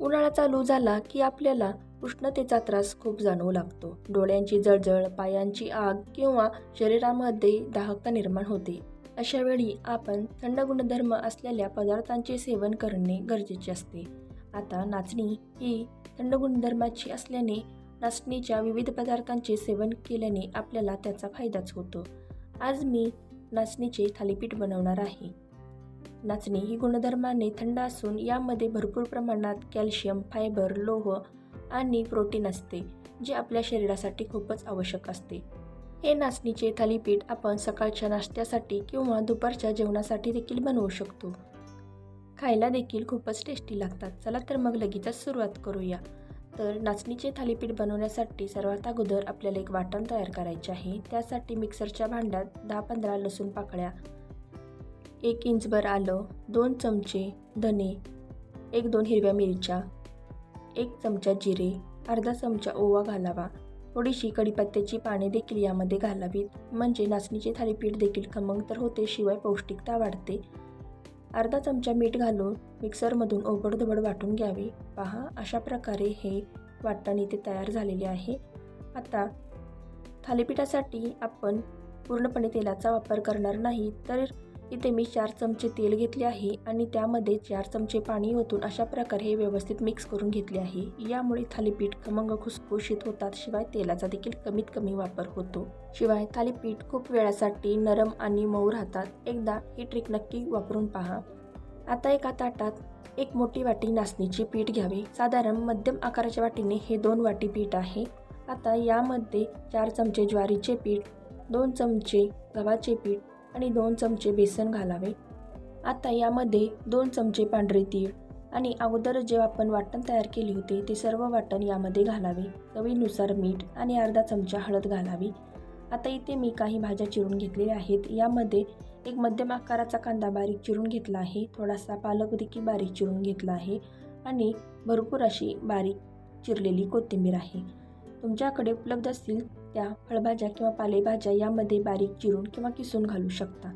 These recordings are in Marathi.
उन्हाळा चालू झाला की आपल्याला उष्णतेचा त्रास खूप जाणवू लागतो. डोळ्यांची जळजळ पायांची आग किंवा शरीरामध्ये दाहकता निर्माण होते. अशा वेळी आपण थंड गुणधर्म असलेल्या पदार्थांचे सेवन करणे गरजेचे असते. आता नाचणी ही थंड गुणधर्माची असल्याने नाचणीच्या विविध पदार्थांचे सेवन केल्याने आपल्याला त्याचा फायदाच होतो. आज मी नाचणीचे थालीपीठ बनवणार आहे. नाचणी ही गुणधर्माने थंड असून यामध्ये भरपूर प्रमाणात कॅल्शियम फायबर लोह आणि प्रोटीन असते जे आपल्या शरीरासाठी खूपच आवश्यक असते. हे नाचणीचे थालीपीठ आपण सकाळच्या नाश्त्यासाठी किंवा दुपारच्या जेवणासाठी देखील बनवू शकतो. खायला देखील खूपच टेस्टी लागतात. चला तर मग लगेचच सुरुवात करूया. तर नाचणीचे थालीपीठ बनवण्यासाठी सर्वात अगोदर आपल्याला एक वाटण तयार करायचे आहे. त्यासाठी मिक्सरच्या भांड्यात दहा पंधरा लसूण पाकळ्या एक इंचभर आलं दोन चमचे धने एक दोन हिरव्या मिरच्या एक चमचा जिरे अर्धा चमचा ओवा घालावा. थोडीशी कढीपत्त्याची पाने देखील यामध्ये घालावीत. म्हणजे नाचणीचे थालीपीठ देखील खमंग तर होते शिवाय पौष्टिकता वाढते. अर्धा चमचा मीठ घालून मिक्सरमधून ओबडधोबड वाटून घ्यावे. पहा अशा प्रकारे हे वाटण इथे तयार झालेले आहे. आता थालीपीठासाठी आपण पूर्णपणे तेलाचा वापर करणार नाही तर इथे मी चार चमचे तेल घेतले आहे आणि त्यामध्ये चार चमचे पाणी ओतून अशा प्रकारे हे व्यवस्थित मिक्स करून घेतले आहे. यामुळे थालीपीठ खमंग खुसखुशीत होतात शिवाय तेलाचा देखील कमीत कमी वापर होतो. शिवाय थालीपीठ खूप वेळासाठी नरम आणि मऊ राहतात. एकदा ही ट्रिक नक्की वापरून पहा. आता एका ताटात एक मोठी वाटी नाचणीचे पीठ घ्यावे. साधारण मध्यम आकाराच्या वाटीने हे दोन वाटी पीठ आहे. आता यामध्ये चार चमचे ज्वारीचे पीठ दोन चमचे गव्हाचे पीठ आणि दोन चमचे बेसन घालावे. आता यामध्ये दोन चमचे पांढरे तीळ आणि अगोदर जे आपण वाटण तयार केले होते ते सर्व वाटण यामध्ये घालावे. चवीनुसार मीठ आणि अर्धा चमचा हळद घालावी. आता इथे मी काही भाज्या चिरून घेतलेल्या आहेत. यामध्ये एक मध्यम आकाराचा कांदा बारीक चिरून घेतला आहे. थोडासा पालक देखील बारीक चिरून घेतला आहे आणि भरपूर अशी बारीक चिरलेली कोथिंबीर आहे. तुमच्याकडे उपलब्ध असतील त्या फळभाज्या किंवा पालेभाज्या यामध्ये बारीक चिरून किंवा किसून घालू शकता.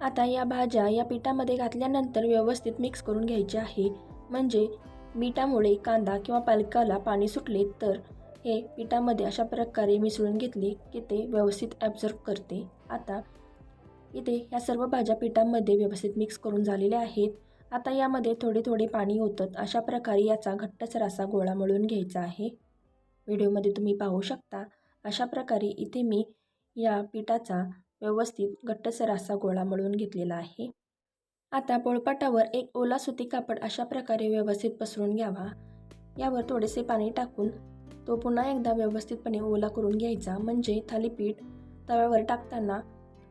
आता या भाज्या या पिठामध्ये घातल्यानंतर व्यवस्थित मिक्स करून घ्यायचे आहे. म्हणजे मिठामुळे कांदा किंवा पालकाला पाणी सुटले तर हे पिठामध्ये अशा प्रकारे मिसळून घेतले की ते व्यवस्थित ॲब्झर्व करते. आता इथे या सर्व भाज्या पिठामध्ये व्यवस्थित मिक्स करून झालेल्या आहेत. आता यामध्ये थोडे थोडे पाणी होतं अशा प्रकारे याचा घट्टसर असा गोळा मळून घ्यायचा आहे. व्हिडिओमध्ये तुम्ही पाहू शकता. अशा प्रकारे इथे मी या पिठाचा व्यवस्थित घट्टसर असा गोळा मळून घेतलेला आहे. आता पोळपाटावर एक ओला सुती कापड अशा प्रकारे व्यवस्थित पसरून घ्यावा. यावर थोडेसे पाणी टाकून तो पुन्हा एकदा व्यवस्थितपणे ओला करून घ्यायचा. म्हणजे थालीपीठ तव्यावर टाकताना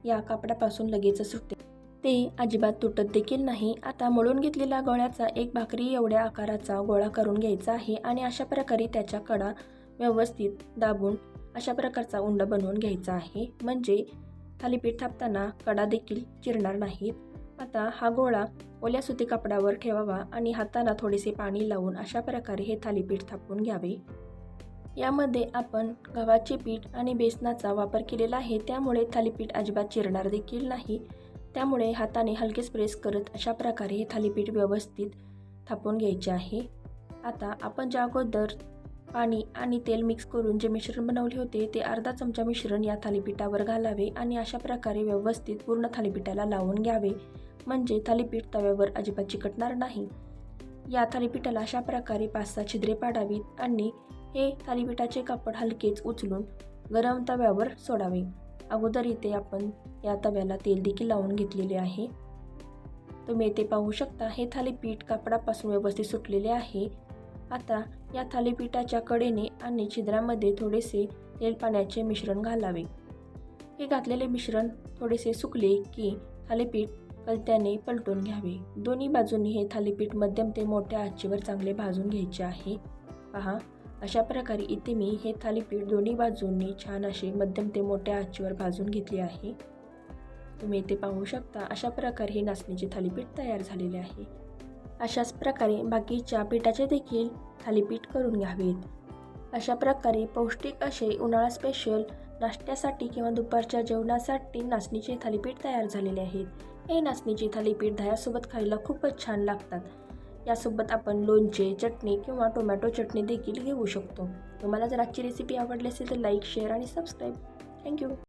या कापडापासून लगेच सुटते. ते अजिबात तुटत देखील नाही. आता मळून घेतलेल्या गोळ्याचा एक भाकरी एवढ्या आकाराचा गोळा करून घ्यायचा आहे आणि अशा प्रकारे त्याच्या कडा व्यवस्थित दाबून अशा प्रकारचा उंड बनवून घ्यायचा आहे. म्हणजे थालीपीठ थापताना कडा देखील चिरणार नाहीत. आता हा गोळा ओल्या सुती कापडावर ठेवावा आणि हाताला थोडेसे पाणी लावून अशा प्रकारे हे थालीपीठ थापून घ्यावे. यामध्ये आपण गव्हाचे पीठ आणि बेसनाचा वापर केलेला आहे. त्यामुळे थालीपीठ अजिबात चिरणार देखील नाही. त्यामुळे हाताने हलकेच प्रेस करत अशा प्रकारे हे थालीपीठ व्यवस्थित थापून घ्यायचे आहे. आता आपण ज्या अगोदर पाणी आणि तेल मिक्स करून जे मिश्रण बनवले होते ते अर्धा चमचा मिश्रण या थालीपीठावर घालावे आणि अशा प्रकारे व्यवस्थित पूर्ण थालीपीठाला लावून घ्यावे. म्हणजे थालीपीठ तव्यावर अजिबात चिकटणार नाही. या थालीपीठाला अशा प्रकारे पाच सहा छिद्रे पाडावीत आणि हे थालीपीठाचे कापड हलकेच उचलून गरम तव्यावर सोडावे. अगोदर इथे आपण या तव्याला तेल देखील लावून घेतलेले आहे. तुम्ही येथे पाहू शकता हे थालीपीठ कापडापासून व्यवस्थित सुटलेले आहे. आता या थालीपीठाच्या कडेने आणि छिद्रामध्ये थोडेसे तेल पाण्याचे मिश्रण घालावे. हे घातलेले मिश्रण थोडेसे सुकले की थालीपीठ कलत्याने पलटून घ्यावे. दोन्ही बाजूंनी हे थालीपीठ मध्यम ते मोठ्या आचेवर चांगले भाजून घ्यायचे आहे. पहा अशा प्रकारे इथे मी हे थालीपीठ दोन्ही बाजूंनी छान असे मध्यम ते मोठ्या आचेवर भाजून घेतले आहे. तुम्ही इथे पाहू शकता अशा प्रकारे हे नाचणीचे थालीपीठ तयार झालेले आहे. अशाच प्रकारे बाकीच्या पिठाचे देखील थालीपीठ करून घ्यावेत. अशा प्रकारे पौष्टिक असे उन्हाळा स्पेशल नाश्त्यासाठी किंवा दुपारच्या जेवणासाठी नाचणीचे थालीपीठ तयार झालेले आहेत. हे नाचणीचे थालीपीठ दह्यासोबत खायला खूपच छान लागतात. यासोबत आपण लोणचे चटणी किंवा टोमॅटो चटणी देखील घेऊ शकतो. तुम्हाला जर आजची रेसिपी आवडली असेल तर लाईक शेअर आणि सबस्क्राईब थँक्यू